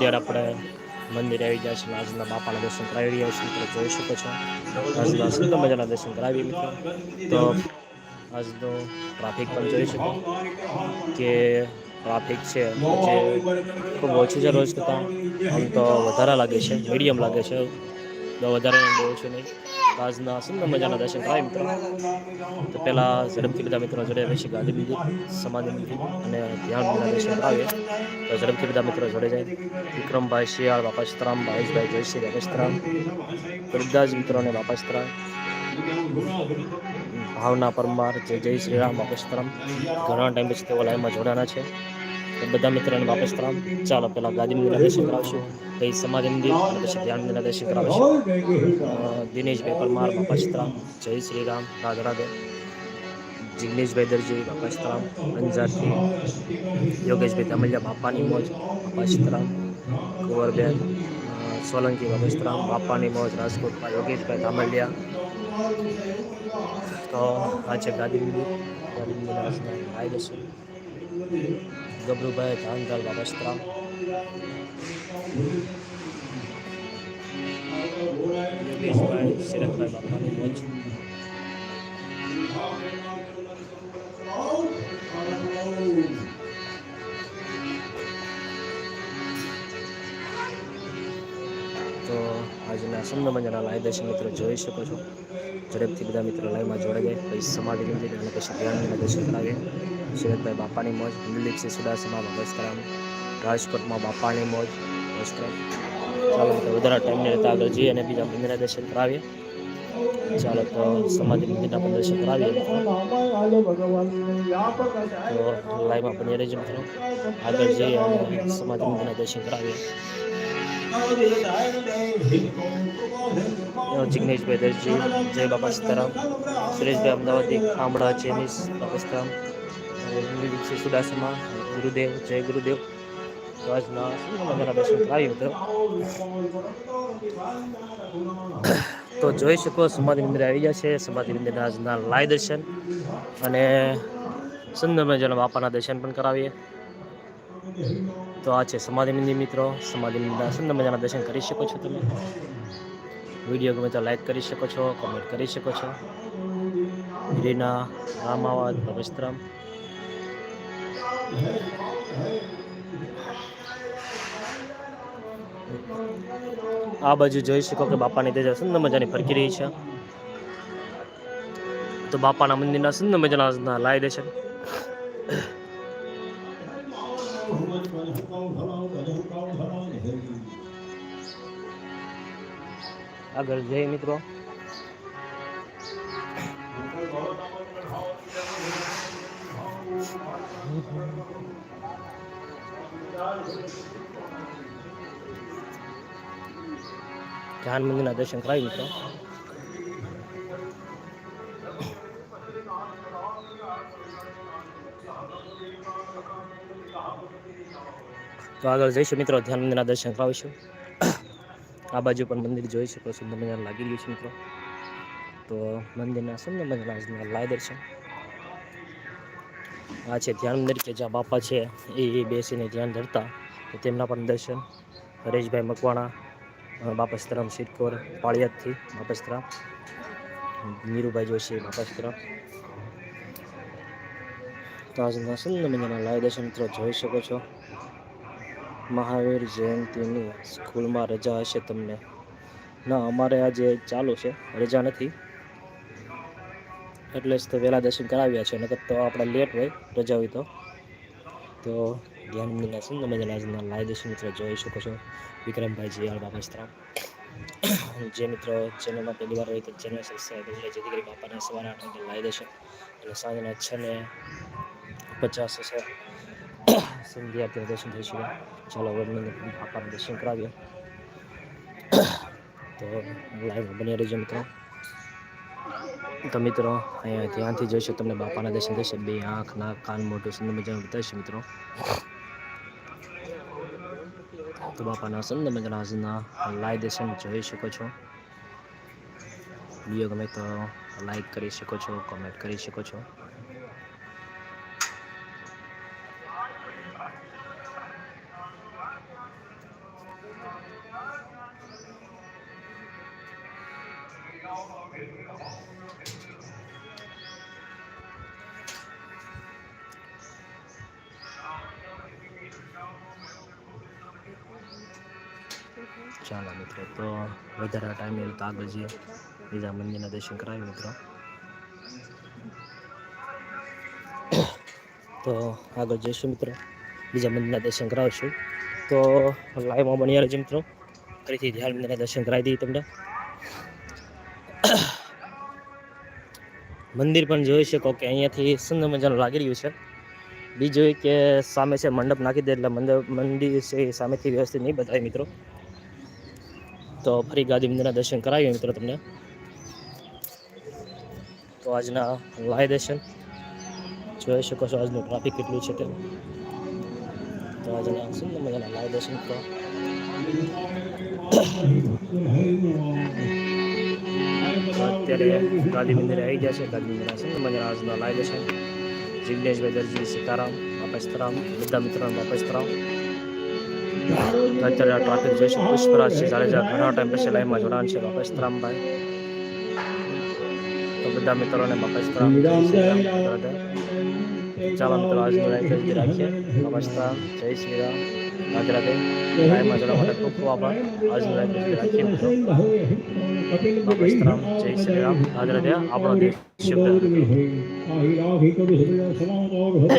ત્યારે આપણે મંદિરે આવી ગયા છીએ આજના બાપાના દર્શન કરાવી રહ્યા છીએ. મિત્રો જોઈ શકો છો. આજના સુંદર મજાના દર્શન કરાવી મિત્રો. તો આજનો ટ્રાફિક પણ જોઈ શકો કે ટ્રાફિક છે. જે ખૂબ ઓછી છે રોજ કરતાં. આમ તો વધારે લાગે છે. મીડિયમ લાગે છે. વધારે બહુ છે નહીં. આજના સુંદર મજાના દર્શન થાય મિત્રો. તો પહેલાં ઝડપથી બધા મિત્રો જોડે રહેશે ગાંધી મંદિર સમાધિ મંદિર અને ધ્યાન મંદિરના દર્શન આવે તો ઝડપથી બધા મિત્રો જોડે જાય વિક્રમભાઈ શિયાળ બાપાસ્તરામ ભાવેશભાઈ જયશ્રી બાપાસ્તરામ બધા જ મિત્રોને બાપાસ્તરામ ભાવના પરમાર, જય જય શ્રી રામ બાપસ્તરામ ઘણા ટાઈમ પછી તેઓ લાઈનમાં જોડાના છે. બધા મિત્રોને બાપસ્તરામ ચાલો પહેલાં ગાંધી મંદિરના દર્શન કરાવશું. પછી સમાધિ મંદિર અને પછી ધ્યાન મંદિરના દર્શન કરાવશું. અ, દિનેશભાઈ પરમાર બાપસ્તરામ જય શ્રી રામ રાધે રાધે. જિગ્નેશભાઈ દરજી બાપાસ્તરામ અંજારથી યોગેશભાઈ ધમલિયા બાપાની મોજ બાપાસ્તરામ કુંવરબેન અ, સોલંકી બાપાસ્તરામ બાપાની મોજ રાજકોટમાં યોગેશભાઈ ધામલિયા. તો આ છે ગાંધી મંદિર ગાંધી મંદિરના રસ્તા આવી જશે ગબરુભાઈ ધાનદાલ બાબાસ્તરામ યોગેશભાઈ શરદભાઈ બાપાની મોજ તો આજના સુંદર મજાના લાઈવ દર્શન મિત્રો જોઈ શકો છો. ઝડપથી બધા મિત્રો લાઈવમાં જોડાઈ જાય. પછી સમાધિ મંદિર અને પછી ધ્યાન દર્શન કરાવીએ. શરદભાઈ બાપાની મોજ દિલીપસિંહ સુડાસમાં બાબસ્તરામ રાજકોટમાં બાપાની મોજ વસ્ત્રામ ચાલો તો વધારે ટાઈમ નહીં રહેતા આગળ જઈએ અને બીજા મંદિરના દર્શન કરાવીએ. ચાલો તો સમાધિ મંદિરના પણ દર્શન કરાવીએ. તો લાઈવમાં પણ રહેજો મિત્રો. આગળ જઈએ અને સમાધિ મંદિરના દર્શન કરાવીએ. જિગ્નેશભાઈ દરજી, જય બાપા સીતારામ. સુરેશભાઈ અમદાવાદી ખામડા ચેનીસ પાકિસ્તાન સુડાસમા ગુરુદેવ, જય ગુરુદેવ. તો મજાના દર્શન કરાવી મિત્રો તો જોઈ શકો, સમાધિ મંદિર આવી ગયા છે. સમાધિ મંદિરના આજના લાય દર્શન. અને સુંદર મજાના બાપાના દર્શન પણ કરાવીએ. તો આ છે સમાધિ મંદિર મિત્રો. સમાધિ મંદિરના સુંદર મજાના દર્શન કરી શકો છો તમે. વીડિયો ગમે તો લાઈક કરી શકો છો, કોમેન્ટ કરી શકો છો. રીના રામાવાદ વસ્ત્રામ આ બાજુ જોઈ શકો કે બાપાની તેજા સુંદર મજાની ફરકી રહી છે. તો બાપાના મંદિરના સુંદર મજાના લાય છે. આગળ જય મિત્રો. ધ્યાન મંદિરના દર્શન કરાવી મિત્રો તો આગળ જઈશું મિત્રો ધ્યાન મંદિરના દર્શન કરાવીશું આ બાજુ પણ મંદિર જોઈ શકો સુંદર મજાનું લાગી રહ્યું છે મિત્રો તો મંદિરના સુંદર મજાના લાય દર્શન આ છે ધ્યાન મંદિર કે જ્યાં બાપા છે, એ બેસીને ધ્યાન ધરતા. તેમના પણ દર્શન. હરેશભાઈ મકવાણા બાપસ્તરામ સિરકોર પાળિયાદથી બાપસ્તરામ. નીરુભાઈ જોશી, બાપસ્તરામ. તો આજના સુંદર મજાના લાય દર્શન મિત્રો જોઈ શકો છો. મહાવીર જયંતિની સ્કૂલમાં રજા હશે તમને. ના, અમારે આજે ચાલુ છે. રજા નથી. એટલે જ તો વહેલા દર્શન કરાવ્યા છે. નકર તો આપણે લેટ હોય, રજા હોય તો. તો ધ્યાન છે તમે જેના આજના દર્શન મિત્રો જોઈ શકો છો. વિક્રમભાઈ જીયાળ બાપા સ્ત્રામ જે મિત્રો ચેનલમાં પહેલી વાર હોય તો ચેનલ સબસ્ક્રાઈબ કરી લે જેથી કરી બાપાના સવારે આઠ વાગે લાય દેશે અને સાંજના છ ને પચાસ હશે. સંધ્યા ત્યાં દર્શન થઈ શકે ચાલો વડની બાપાના દર્શન કરાવીએ. તો લાઈવ બની રહેજો મિત્રો. તો મિત્રો, અહીંયા ધ્યાનથી જોઈશો તમને બાપાના દર્શન થશે. બે આંખ, નાક, કાન, મોઢું સુંદર મજાનું બતાવીશું મિત્રો. તો બાપાના સુંદર મજાના આજના લાઈવ દર્શન જોઈ શકો છો. વીડિયો ગમે તો લાઈક કરી શકો છો કોમેન્ટ કરી શકો છો. ચાલો મિત્રો, તો વધારે ટાઈમ તો આગળ જઈએ. બીજા મંદિરના દર્શન કરાવી મિત્રો. તો આગળ જઈશું મિત્રો. બીજા મંદિરના દર્શન કરાવશું. તો લાઈવમાં બની રહેજો મિત્રો. ફરીથી ધ્યાન મંદિરના દર્શન કરાવી દઈએ તમને. મંદિર પણ જોઈ શકો કે અહીંયાથી સુંદર મજાનું લાગી રહ્યું છે. બીજું કે સામે છે મંડપ નાખી દે એટલે મંડપ, મંદિર છે એ સામેથી વ્યવસ્થિત નહીં બતાવે મિત્રો. તો ફરી ગાદી મંદિરના દર્શન કરાવીએ મિત્રો તમને. તો આજના લાય દર્શન. જોઈ શકો છો આજનું ટ્રાફિક કેટલું છે તે તો આજના સુંદર મજાના લાય દર્શન તો અત્યારે ગાંધી મંદિરે આવી ગયા છે, ગાંધી મંદિર છે. મંદિર આજના લાઈવ છે. જિગ્નેશભાઈ દરજી, સીતારામ બાપસ્તરામ બધા મિત્રોને બાપસ્તરામ અત્યારે આ ટ્રાફિક જોઈશું પુષ્પરાજ છે. જાડેજા ઘણા ટાઈમ પછી લાઈવમાં જોડાણ છે બાપસ્તરામભાઈ તો બધા મિત્રોને બાપસ્તરામ. ચાલો મિત્રો, આજનું રાઈટ જ રાખીએ. નમસ્કાર, જય શ્રી રામ. રાધે રાધે લાઈવમાં જોડવા માટે ખૂબ ખૂબ આભાર. આજનું રાઈટ જ રાખીએ બાપસ્તરામ જય શ્રી રામ. રાધે રાધે આપણો દેશ શુભ.